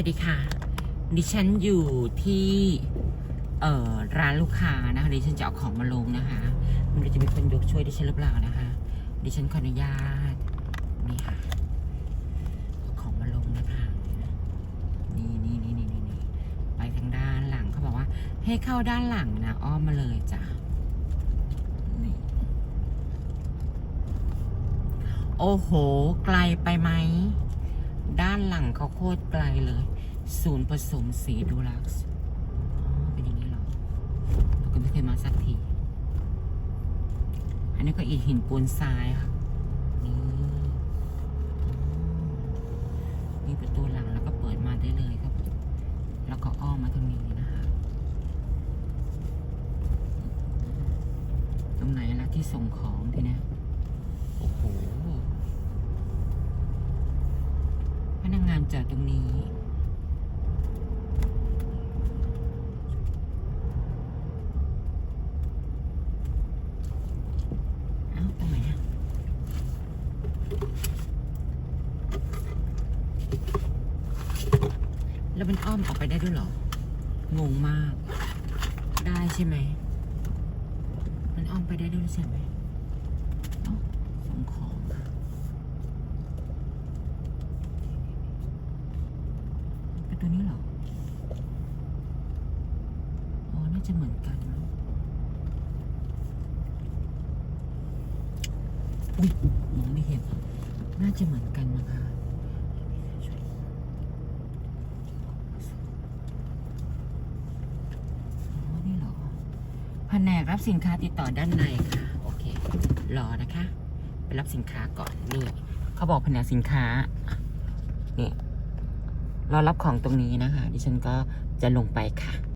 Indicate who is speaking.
Speaker 1: วัสดีค่ะ ดิฉันอยู่ที่เอ่อร้านลูกค้านะคะดิฉันจะเอาของมาลงนะคะมันจะมีคนยกช่วยดิฉันหรือเปล่านะคะ ดิฉันขออนุญาตนี่ค่ะเอาของมาลงนะคะนี่นี่นี่นี่นี่นี่ไปทางด้านหลังเขาบอกว่า ให้เข้าด้านหลังนะอ้อมมาเลยจ้ะนี่โอ้โห ไกลไปไหม ด้านหลังเขาโคตรไกลเลย ศูนย์ผสมสีดูลักซ์เป็นอย่างนี้เหรอเราก็ไม่เคยมาสักที อันนี้ก็อีกหินปูนทรายค่ะนี่มีประตูหลังแล้วก็เปิดมาได้เลยครับ แล้วก็อ้อมมาตรงนี้นะคะ ตรงไหนละที่ส่งของทีเนี้ยโอ้โห พนักตรงนี้ เอ้าตรงไหนอะแล้วมันอ้อมออกไปได้ด้วยเหรอ งงมาก ได้ใช่ไหม มันอ้อมไปได้ด้วยใช่ไหมเอ้าส่งของค่ะเป็น ตัวนี้เหรอ อ๋อ น่าจะเหมือนกันอะอุ้ยมองไม่เห็น น่าจะเหมือนกันนะคะอ๋อนี่เหรอแผนกรับสินค้าติดต่อด้านในค่ะ โอเค รอนะคะ ไปรับสินค้าก่อน นี่ เขาบอกแผนกสินค้า นี่ รอรับของตรงนี้นะคะ ดิฉันก็จะลงไปค่ะ